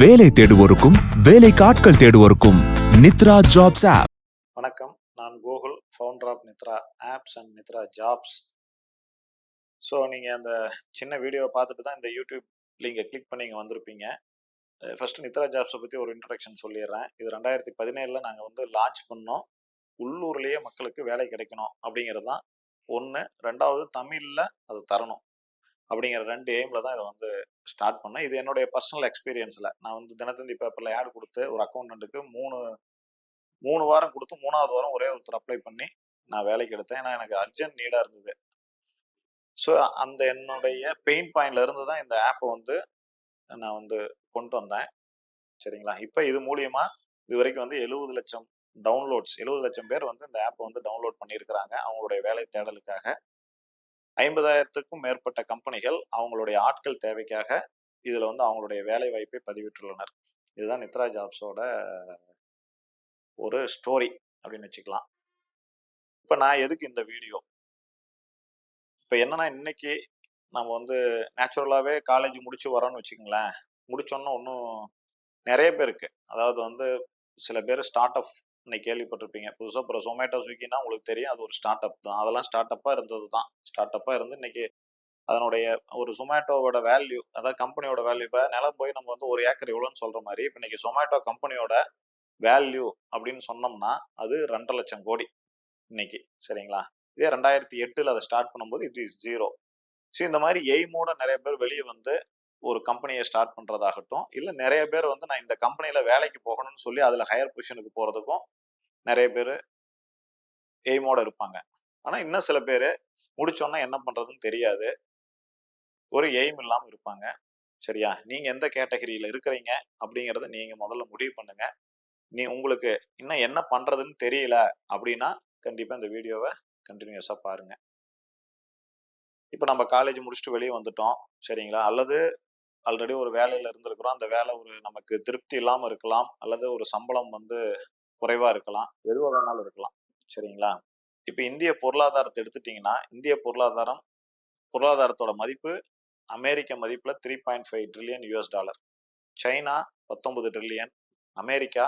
வேலை தேடுவோருக்கும் வேலைக்கு ஆட்கள் தேடுவோருக்கும் நித்ரா ஜாப்ஸ் ஆப். வணக்கம் நான் Gokul founder of Nithra apps and Nithra jobs. So நீங்கள் அந்த சின்ன வீடியோவை பார்த்துட்டு தான் இந்த யூடியூப் லிங்கை கிளிக் பண்ணி இங்கே வந்திருப்பீங்க. ஃபஸ்ட்டு நித்ரா ஜாப்ஸை பற்றி ஒரு இன்ட்ரடக்ஷன் சொல்லிடுறேன். இது ரெண்டாயிரத்தி பதினேழில் நாங்கள் வந்து லான்ச் பண்ணோம். உள்ளூர்லேயே மக்களுக்கு வேலை கிடைக்கணும் அப்படிங்கிறது தான். ஒன்று ரெண்டாவது தமிழில் அது தரணும். அப்படிங்கிற ரெண்டு எய்மில் தான் இதை வந்து ஸ்டார்ட் பண்ணேன். இது என்னுடைய பர்சனல் எக்ஸ்பீரியன்ஸில் நான் வந்து தினத்தந்தி பேப்பரில் ஆட் கொடுத்து ஒரு அக்கௌண்டண்ட்டுக்கு மூணு மூணு வாரம் கொடுத்து மூணாவது வாரம் ஒரே ஒருத்தர் அப்ளை பண்ணி நான் வேலைக்கு எடுத்தேன். ஏன்னா எனக்கு அர்ஜென்ட் நீடாக இருந்தது. ஸோ அந்த என்னுடைய பெயின் பாயிண்ட்ல இருந்து தான் இந்த ஆப்பை வந்து நான் வந்து கொண்டு வந்தேன். சரிங்களா? இப்போ இது மூலியமா இது வரைக்கும் வந்து எழுபது லட்சம் டவுன்லோட்ஸ் எழுபது லட்சம் பேர் வந்து இந்த ஆப்பை வந்து டவுன்லோட் பண்ணியிருக்கிறாங்க. அவங்களுடைய வேலை தேடலுக்காக. ஐம்பதாயிரத்துக்கும் மேற்பட்ட கம்பெனிகள் அவங்களுடைய ஆட்கள் தேவைக்காக இதில் வந்து அவங்களுடைய வேலை வாய்ப்பை பதிவிட்டுள்ளனர். இதுதான் நித்ரா ஜாப்ஸோட ஒரு ஸ்டோரி அப்படின்னு வச்சுக்கலாம். இப்போ நான் எதுக்கு இந்த வீடியோ? இப்போ என்னன்னா இன்னைக்கு நம்ம வந்து நேச்சுரலாகவே காலேஜ் முடிச்சு வரோம்னு வச்சுக்கோங்களேன். முடிச்சோன்னா ஒன்றும் நிறைய பேருக்கு அதாவது வந்து சில பேர் ஸ்டார்ட் அப் இன்னைக்கு கேள்விப்பட்டிருப்பீங்க. புதுசாக அப்புறம் ஜொமேட்டோ ஸ்விக்கினா உங்களுக்கு தெரியும். அது ஒரு ஸ்டார்ட் அப் தான். அதெல்லாம் ஸ்டார்ட் அப்பாக இருந்தது தான். ஸ்டார்ட் அப்பாக இருந்து இன்னைக்கு அதனுடைய ஒரு சொமேட்டோவோட வேல்யூ அதாவது கம்பெனியோட வேல்யூ இப்போ நிலம் போய் நம்ம வந்து ஒரு ஏக்கர் எவ்வளோன்னு சொல்கிற மாதிரி இப்போ இன்னைக்கு ஜொமேட்டோ கம்பெனியோட வேல்யூ அப்படின்னு சொன்னோம்னா அது ரெண்டரை லட்சம் கோடி இன்னைக்கு. சரிங்களா? இதே ரெண்டாயிரத்தி எட்டில் அதை ஸ்டார்ட் பண்ணும்போது இட் இஸ் ஜீரோ ஸோ இந்த மாதிரி எய்மோட நிறைய பேர் வெளியே வந்து ஒரு கம்பெனியை ஸ்டார்ட் பண்ணுறதாகட்டும் இல்லை நிறைய பேர் வந்து நான் இந்த கம்பெனியில் வேலைக்கு போகணும்னு சொல்லி அதில் ஹையர் பொசிஷனுக்கு போகிறதுக்கும் நிறைய பேர் எய்மோட இருப்பாங்க. ஆனால் இன்னும் சில பேர் முடிச்சோன்னா என்ன பண்ணுறதுன்னு தெரியாது. ஒரு எய்ம் இல்லாமல் இருப்பாங்க. சரியா? நீங்கள் எந்த கேட்டகரியில் இருக்கிறீங்க அப்படிங்கிறத நீங்கள் முதல்ல முடிவு பண்ணுங்க. நீ உங்களுக்கு இன்னும் என்ன பண்ணுறதுன்னு தெரியல அப்படின்னா கண்டிப்பாக இந்த வீடியோவை கண்டினியூஸாக பாருங்கள் இப்போ நம்ம காலேஜ் முடிச்சுட்டு வெளியே வந்துட்டோம். சரிங்களா? அல்லது ஆல்ரெடி ஒரு வேலையில் இருந்திருக்கிறோம். அந்த வேலை ஒரு நமக்கு திருப்தி இல்லாமல் இருக்கலாம். அல்லது ஒரு சம்பளம் வந்து குறைவா இருக்கலாம் எதுவாக வேணாலும் இருக்கலாம். சரிங்களா? இப்போ இந்திய பொருளாதாரத்தை எடுத்துட்டீங்கன்னா இந்திய பொருளாதாரம் பொருளாதாரத்தோட மதிப்பு அமெரிக்க மதிப்புல three point five trillion US dollar China பத்தொன்பது ட்ரில்லியன் அமெரிக்கா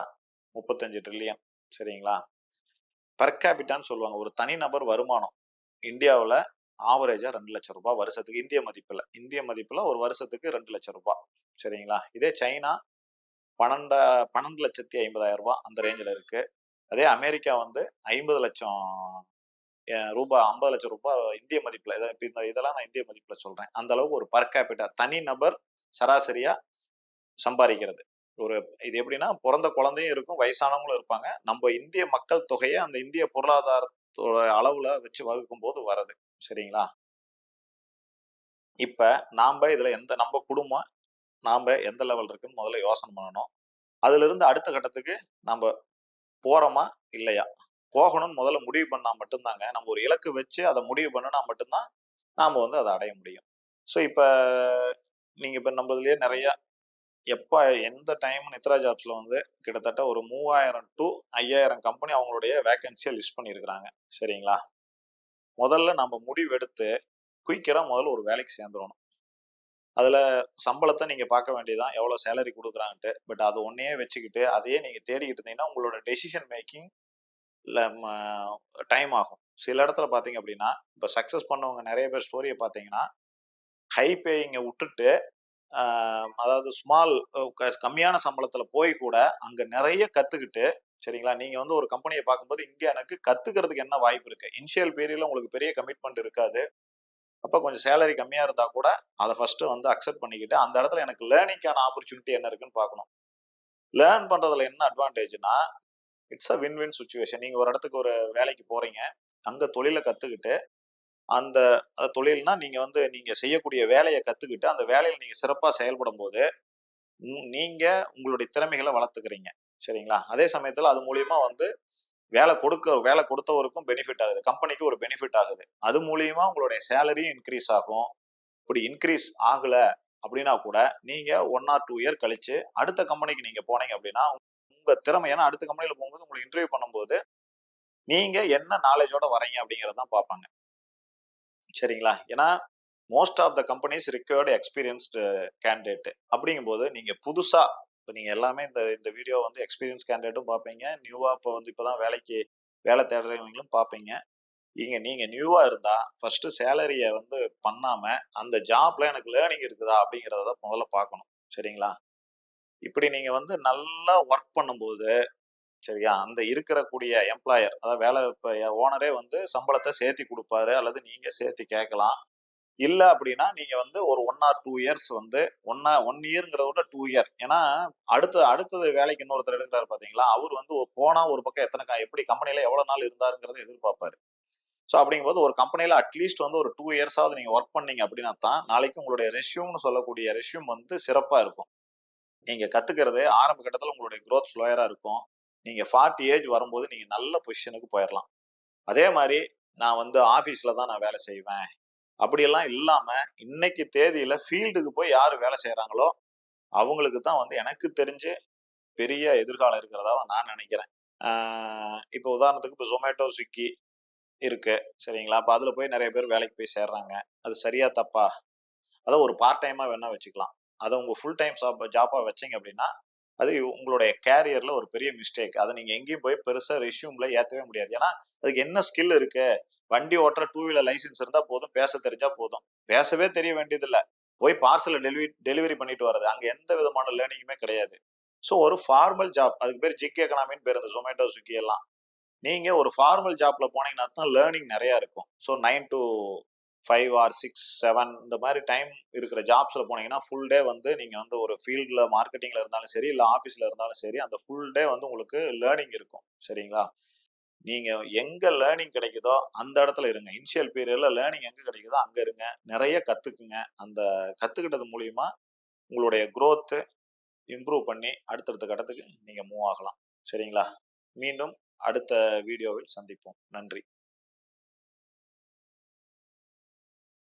முப்பத்தஞ்சு ட்ரில்லியன் சரிங்களா? பர் கேபிட்டான்னு சொல்லுவாங்க. ஒரு தனிநபர் வருமானம் இந்தியாவில் ஆவரேஜாக ரெண்டு லட்சம் ரூபாய் வருஷத்துக்கு இந்திய மதிப்பில். இந்திய மதிப்பில் ஒரு வருஷத்துக்கு ரெண்டு லட்சம் ரூபாய். சரிங்களா? இதே சைனா பன்னெண்ட பன்னெண்டு லட்சத்தி ஐம்பதாயிரம் ரூபாய் அந்த ரேஞ்சில் இருக்கு. அதே அமெரிக்கா வந்து ஐம்பது லட்சம் ரூபாய் ஐம்பது லட்சம் ரூபாய் இந்திய மதிப்பில் இதை இந்த இதெல்லாம் நான் இந்திய மதிப்பில் சொல்கிறேன் அந்த அளவுக்கு ஒரு பர் கேபிட்டா தனி நபர் சராசரியாக சம்பாதிக்கிறது. ஒரு இது எப்படின்னா பிறந்த குழந்தையும் இருக்கும் வயசானவங்களும் இருப்பாங்க. நம்ம இந்திய மக்கள் தொகையை அந்த இந்திய பொருளாதாரத்தோட அளவில் வச்சு வகுக்கும் போது வரது சரிங்களா? இப்போ நாம் இதில் எந்த நம்ம குடும்பம் நாம் எந்த லெவல் இருக்குன்னு முதல்ல யோசனை பண்ணணும். அதிலிருந்து அடுத்த கட்டத்துக்கு நம்ம போகிறோமா இல்லையா? போகணும்னு முதல்ல முடிவு பண்ணா மட்டும்தாங்க. நம்ம ஒரு இலக்கு வச்சு அதை முடிவு பண்ணினா மட்டும்தான் நாம் வந்து அதை அடைய முடியும். ஸோ இப்போ நீங்கள் இப்போ நம்ம நிறையா எப்போ எந்த டைம் நித்ரா ஜாப்ஸில் வந்து கிட்டத்தட்ட ஒரு மூவாயிரம் டு ஐயாயிரம் கம்பெனி அவங்களுடைய வேக்கன்சியை லிஸ்ட் பண்ணியிருக்கிறாங்க. சரிங்களா? முதல்ல நம்ம முடிவெடுத்து குயிக்கராக முதல்ல ஒரு வேலைக்கு சேர்ந்துடணும். அதில் சம்பளத்தை நீங்கள் பார்க்க வேண்டியதான் எவ்வளோ சேலரி கொடுக்குறாங்கன்ட்டு. பட் அது ஒன்றையே வச்சுக்கிட்டு அதையே நீங்கள் தேடிக்கிட்டு இருந்தீங்கன்னா உங்களோட டெசிஷன் மேக்கிங் டைம் ஆகும். சில இடத்துல பார்த்தீங்க அப்படின்னா இப்போ சக்ஸஸ் பண்ணவங்க நிறைய பேர் ஸ்டோரியை பார்த்தீங்கன்னா ஹை பேயிங்கை விட்டுட்டு அதாவது ஸ்மால் கம்மியான சம்பளத்தில் போய் கூட அங்கே நிறைய கற்றுக்கிட்டு சரிங்களா? நீங்கள் வந்து ஒரு கம்பெனியை பார்க்கும்போது இங்கே எனக்கு கற்றுக்கிறதுக்கு என்ன வாய்ப்பு இருக்குது இனிஷியல் பீரியடில் உங்களுக்கு பெரிய கமிட்மெண்ட் இருக்காது. அப்போ கொஞ்சம் சேலரி கம்மியாக இருந்தால் கூட அதை ஃபஸ்ட்டு வந்து அக்செப்ட் பண்ணிக்கிட்டு அந்த இடத்துல எனக்கு லேர்னிங்கான ஆப்பர்ச்சுனிட்டி என்ன இருக்குன்னு பார்க்கணும். லேர்ன் பண்ணுறதுல என்ன அட்வான்டேஜ்னா it's a win win situation நீங்கள் ஒரு இடத்துக்கு ஒரு வேலைக்கு போகிறீங்க அங்கே தொழிலை கற்றுக்கிட்டு அந்த தொழில்னா நீங்கள் வந்து நீங்கள் செய்யக்கூடிய வேலையை கற்றுக்கிட்டு அந்த வேலையில் நீங்கள் சிறப்பாக செயல்படும் போது நீங்கள் உங்களுடைய திறமைகளை வளர்த்துக்கிறீங்க. சரிங்களா? அதே சமயத்தில் அது மூலியமாக வந்து வேலை கொடுக்க வேலை கொடுத்தவருக்கும் பெனிஃபிட் ஆகுது. கம்பெனிக்கு ஒரு பெனிஃபிட் ஆகுது. அது மூலியமா உங்களுடைய சேலரியும் இன்க்ரீஸ் ஆகும். இப்படி இன்க்ரீஸ் ஆகல அப்படின்னா கூட நீங்க ஒன் ஆர் டூ இயர் கழிச்சு அடுத்த கம்பெனிக்கு நீங்க போனீங்க அப்படின்னா உங்க திறமை ஏன்னா அடுத்த கம்பெனியில போகும்போது உங்களை இன்டர்வியூ பண்ணும்போது நீங்க என்ன நாலேஜோட வரீங்க அப்படிங்கறதான் பார்ப்பாங்க. சரிங்களா? ஏன்னா most of the companies required experienced candidate அப்படிங்கும்போது நீங்க புதுசா இப்போ நீங்கள் எல்லாமே இந்த இந்த வீடியோ வந்து எக்ஸ்பீரியன்ஸ் கேண்டிடேட்டும் பார்ப்பீங்க நியூவாக இப்போ வந்து இப்போ தான் வேலைக்கு வேலை தேடுறவங்களும் பார்ப்பீங்க இங்கே நீங்கள் நியூவாக இருந்தால் ஃபஸ்ட்டு சேலரியை வந்து பண்ணாமல் அந்த ஜாப்ல எனக்கு லேர்னிங் இருக்குதா அப்படிங்கிறத தான் முதல்ல பார்க்கணும் சரிங்களா? இப்படி நீங்கள் வந்து நல்லா ஒர்க் பண்ணும்போது சரியா? அந்த இருக்கிறக்கூடிய எம்ப்ளாயர் அதாவது வேலை இப்போ ஓனரே வந்து சம்பளத்தை சேர்த்தி கொடுப்பாரு அல்லது நீங்கள் சேர்த்தி கேட்கலாம். இல்லை அப்படின்னா நீங்கள் வந்து ஒரு ஒன் ஆர் டூ இயர்ஸ் வந்து ஒன்னா ஒன் இயர்ங்கிறத விட டூ இயர் ஏன்னா அடுத்த அடுத்தது வேலைக்கு இன்னொருத்தர் எடுக்கிறாரு பார்த்தீங்களா அவர் வந்து போனால் போனா ஒரு பக்கம் எத்தனை எப்படி கம்பெனியில் எவ்வளோ நாள் இருந்தாருங்கிறத எதிர்பார்ப்பாரு. ஸோ அப்படிங்கும்போது ஒரு கம்பெனியில் அட்லீஸ்ட் வந்து ஒரு டூ இயர்ஸாவது நீங்கள் ஒர்க் பண்ணீங்க அப்படின்னா தான் நாளைக்கு உங்களுடைய ரெஷ்யூம்னு சொல்லக்கூடிய ரெஷ்யூம் வந்து சிறப்பாக இருக்கும். நீங்கள் கற்றுக்கிறது ஆரம்ப கட்டத்தில் உங்களுடைய க்ரோத் ஸ்லோயராக இருக்கும். நீங்கள் ஃபார்ட்டி ஏஜ் வரும்போது நீங்கள் நல்ல பொசிஷனுக்கு போயிடலாம் அதே மாதிரி நான் வந்து ஆஃபீஸில் தான் நான் வேலை செய்வேன். அப்படியெல்லாம் இல்லாமல் இன்னைக்கு தேதியில் ஃபீல்டுக்கு போய் யார் வேலை செய்கிறாங்களோ அவங்களுக்கு தான் வந்து எனக்கு தெரிஞ்சு பெரிய எதிர்காலம் இருக்கிறதாவ நான் நினைக்கிறேன். இப்போ உதாரணத்துக்கு இப்போ ஜொமேட்டோ ஸ்விக்கி இருக்கு சரிங்களா? அப்போ அதில் போய் நிறைய பேர் வேலைக்கு போய் சேர்றாங்க. அது சரியா தப்பா? அதை ஒரு பார்ட் டைமாக வேணா வச்சுக்கலாம். அதை உங்கள் ஃபுல் டைம் ஜாப் ஜாப்பாக வச்சீங்க அப்படின்னா அது உங்களுடைய கேரியர்ல ஒரு பெரிய மிஸ்டேக் அதை நீங்கள் எங்கேயும் போய் பெருசாக ரெஷ்யூமில் ஏற்றவே முடியாது. ஏன்னா அதுக்கு என்ன ஸ்கில் இருக்கு? வண்டி ஓட்டுற டூ வீலர் லைசன்ஸ் இருந்தால் போதும் பேச தெரிஞ்சா போதும். பேசவே தெரிய வேண்டியதில்லை. போய் பார்சலை டெலிவரி டெலிவரி பண்ணிட்டு வர்றது. அங்கே எந்த விதமான லேர்னிங்குமே கிடையாது. ஸோ ஒரு ஃபார்மல் ஜாப் அதுக்கு பேர் ஜிக் எக்கனாமின்னு பேர் இந்த ஜொமேட்டோ ஸ்விக்கி எல்லாம். நீங்க ஒரு ஃபார்மல் ஜாப்ல போனீங்கன்னா தான் லேர்னிங் நிறைய இருக்கும். So nine to five or six seven இந்த மாதிரி டைம் இருக்கிற ஜாப்ஸில் போனீங்கன்னா ஃபுல் டே வந்து நீங்கள் வந்து ஒரு ஃபீல்டில் மார்க்கெட்டிங்கில் இருந்தாலும் சரி இல்லை ஆஃபீஸில் இருந்தாலும் சரி அந்த ஃபுல் டே வந்து உங்களுக்கு லேர்னிங் இருக்கும். சரிங்களா? நீங்கள் எங்கே லேர்னிங் கிடைக்குதோ அந்த இடத்துல இருங்க. இனிஷியல் பீரியடில் லேர்னிங் எங்கே கிடைக்குதோ அங்கே இருங்க. நிறைய கற்றுக்குங்க அந்த கற்றுக்கிட்டது மூலிமா உங்களுடைய க்ரோத்து இம்ப்ரூவ் பண்ணி அடுத்தடுத்த கட்டத்துக்கு நீங்கள் மூவ் ஆகலாம். சரிங்களா? மீண்டும் அடுத்த வீடியோவில் சந்திப்போம். நன்றி.